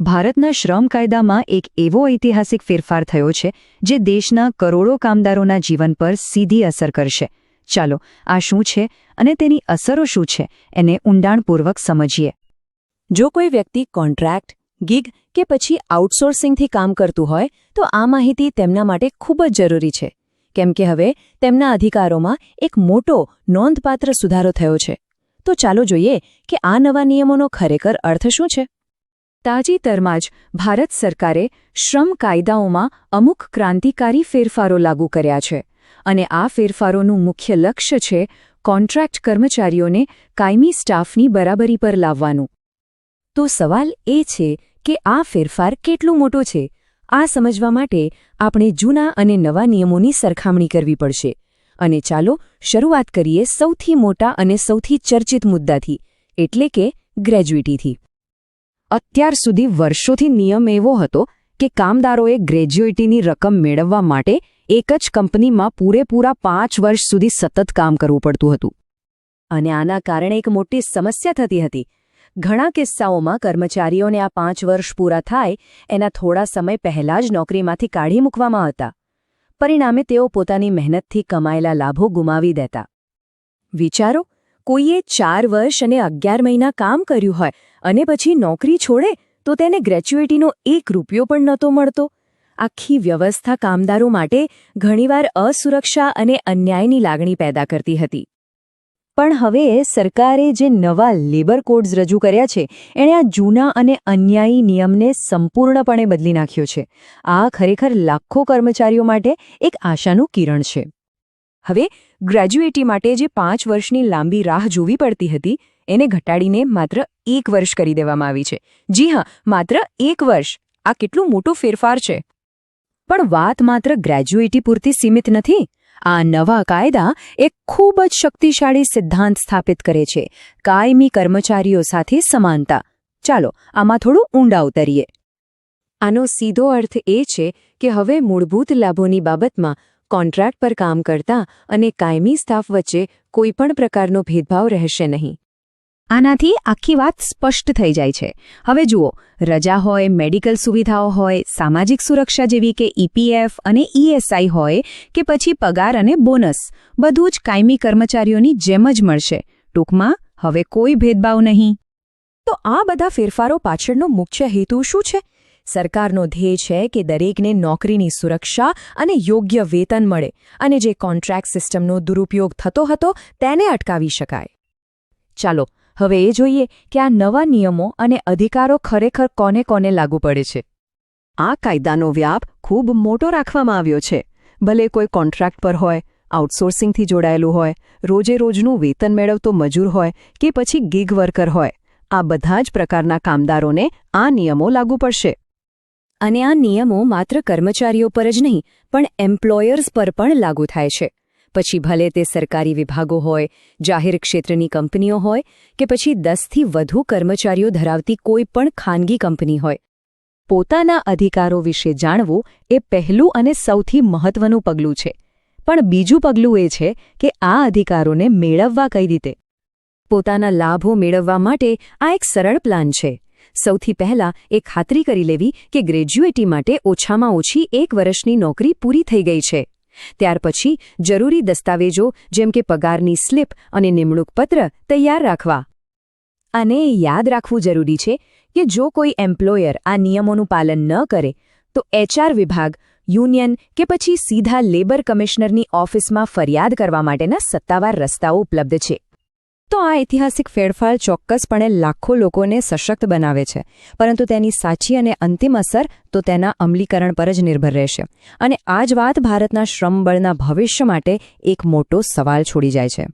ભારતના શ્રમ કાયદામાં એક એવો ઐતિહાસિક ફેરફાર થયો છે, જે દેશના કરોડો કામદારોના જીવન પર સીધી અસર કરશે. ચાલો, આ શું છે અને તેની અસરો શું છે, એને ઊંડાણપૂર્વક સમજીએ. જો કોઈ વ્યક્તિ કોન્ટ્રાક્ટ, ગિગ કે પછી આઉટસોર્સિંગથી કામ કરતું હોય, તો આ માહિતી તેમના માટે ખૂબ જ જરૂરી છે. કેમ કે હવે તેમના અધિકારોમાં એક મોટો નોંધપાત્ર સુધારો થયો છે. તો ચાલો જોઈએ કે આ નવા નિયમોનો ખરેખર અર્થ શું છે. તાજેતરમાં જ ભારત સરકારે શ્રમ કાયદાઓમાં અમુક ક્રાંતિકારી ફેરફારો લાગુ કર્યા છે અને આ ફેરફારોનું મુખ્ય લક્ષ્ય છે કોન્ટ્રાક્ટ કર્મચારીઓને કાયમી સ્ટાફની બરાબરી પર લાવવાનું. તો સવાલ એ છે કે આ ફેરફાર કેટલો મોટો છે? આ સમજવા માટે આપણે જૂના અને નવા નિયમોની સરખામણી કરવી પડશે. અને ચાલો શરૂઆત કરીએ સૌથી મોટા અને સૌથી ચર્ચિત મુદ્દાથી, એટલે કે ગ્રેજ્યુઇટીથી અત્યાર સુધી વર્ષોથી નિયમ એવો હતો કે કામદારોએ ગ્રેજ્યુએટીની રકમ મેળવવા માટે એક જ કંપનીમાં પૂરેપૂરા પાંચ વર્ષ સુધી સતત કામ કરવું પડતું હતું. અને આના કારણે એક મોટી સમસ્યા થતી હતી. ઘણા કિસ્સાઓમાં કર્મચારીઓને આ પાંચ વર્ષ પૂરા થાય એના થોડા સમય પહેલા જ નોકરીમાંથી કાઢી મૂકવામાં હતા. પરિણામે તેઓ પોતાની મહેનતથી કમાયેલા લાભો ગુમાવી દેતા. વિચારો કોઈએ ચાર વર્ષ અને અગિયાર મહિના કામ કર્યું હોય અને પછી નોકરી છોડે, તો તેને ગ્રેચ્યુએટીનો એક રૂપિયો પણ નહોતો મળતો. આખી વ્યવસ્થા કામદારો માટે ઘણીવાર અસુરક્ષા અને અન્યાયની લાગણી પેદા કરતી હતી. પણ હવે સરકારે જે નવા લેબર કોડ્સ રજૂ કર્યા છે, એણે આ જૂના અને અન્યાયી નિયમને સંપૂર્ણપણે બદલી નાખ્યો છે. આ ખરેખર લાખો કર્મચારીઓ માટે એક આશાનું કિરણ છે. હવે ગ્રેજ્યુએટી માટે જે પાંચ વર્ષની લાંબી રાહ જોવી પડતી હતી, એને ઘટાડીને માત્ર એક વર્ષ કરી દેવામાં આવી છે. જી હા, માત્ર એક વર્ષ. આ કેટલું મોટો ફેરફાર છે. પણ વાત માત્ર ગ્રેજ્યુએટી પૂરતી સીમિત નથી. આ નવા કાયદા એક ખૂબ જ શક્તિશાળી સિદ્ધાંત સ્થાપિત કરે છે. કાયમી કર્મચારીઓ સાથે સમાનતા. ચાલો, આમાં થોડું ઊંડા ઉતરીએ. આનો સીધો અર્થ એ છે કે હવે મૂળભૂત લાભોની બાબતમાં કોન્ટ્રાક્ટ પર કામ કરતા અને કાયમી સ્ટાફ વચ્ચે કોઈપણ પ્રકારનો ભેદભાવ રહેશે નહીં. આનાથી આખી વાત સ્પષ્ટ થઈ જાય છે. હવે જુઓ, રજા હોય, મેડિકલ સુવિધાઓ હોય, સામાજિક સુરક્ષા જેવી કે ઈપીએફ અને ઈએસઆઈ હોય કે પછી પગાર અને બોનસ, બધું જ કાયમી કર્મચારીઓની જેમ જ મળશે. ટૂંકમાં, હવે કોઈ ભેદભાવ નહીં. તો આ બધા ફેરફારો પાછળનો મુખ્ય હેતુ શું છે? સરકારનો ધ્યેય છે કે દરેકને નોકરીની સુરક્ષા અને યોગ્ય વેતન મળે અને જે કોન્ટ્રાક્ટ સિસ્ટમનો દુરુપયોગ થતો હતો તેને અટકાવી શકાય. ચાલો, હવે એ જોઈએ કે આ નવા નિયમો અને અધિકારો ખરેખર કોને કોને લાગુ પડે છે. આ કાયદાનો વ્યાપ ખૂબ મોટો રાખવામાં આવ્યો છે. ભલે કોઈ કોન્ટ્રાક્ટ પર હોય, આઉટસોર્સિંગથી જોડાયેલું હોય, રોજે રોજનું વેતન મેળવતો મજૂર હોય કે પછી ગીગ વર્કર હોય, આ બધા જ પ્રકારના કામદારોને આ નિયમો લાગુ પડશે. અને આ નિયમો માત્ર કર્મચારીઓ પર જ નહીં, પણ એમ્પ્લોયર્સ પર પણ લાગુ થાય છે. પછી ભલે તે સરકારી વિભાગો હોય, જાહેર ક્ષેત્રની કંપનીઓ હોય, કે પછી દસથી વધુ કર્મચારીઓ ધરાવતી કોઈ પણ ખાનગી કંપની હોય. પોતાના અધિકારો વિશે જાણવું એ પહેલું અને સૌથી મહત્વનું પગલું છે. પણ બીજું પગલું એ છે કે આ અધિકારોને મેળવવા કઈ રીતે? પોતાના લાભો મેળવવા માટે આ એક સરળ પ્લાન છે. સૌથી પહેલા એ ખાતરી કરી લેવી કે ગ્રેજ્યુએટી માટે ઓછામાં ઓછી એક વર્ષની નોકરી પૂરી થઈ ગઈ છે. ત્યાર પછી જરૂરી દસ્તાવેજો જેમ કે પગારની સ્લિપ અને નિમણૂક પત્ર તૈયાર રાખવા. અને યાદ રાખવું જરૂરી છે કે જો કોઈ એમ્પ્લોયર આ નિયમોનું પાલન ન કરે, તો એચઆર વિભાગ, યુનિયન કે પછી સીધા લેબર કમિશનરની ઓફિસમાં ફરિયાદ કરવા માટેના સત્તાવાર રસ્તાઓ ઉપલબ્ધ છે. તો આ ઐતિહાસિક ફેરફાર ચોક્કસપણે લાખો લોકોને સશક્ત બનાવે છે. પરંતુ તેની સાચી અને અંતિમ અસર તો તેના અમલીકરણ પર જ નિર્ભર રહેશે. અને આ જ વાત ભારતના શ્રમબળના ભવિષ્ય માટે એક મોટો સવાલ છોડી જાય છે.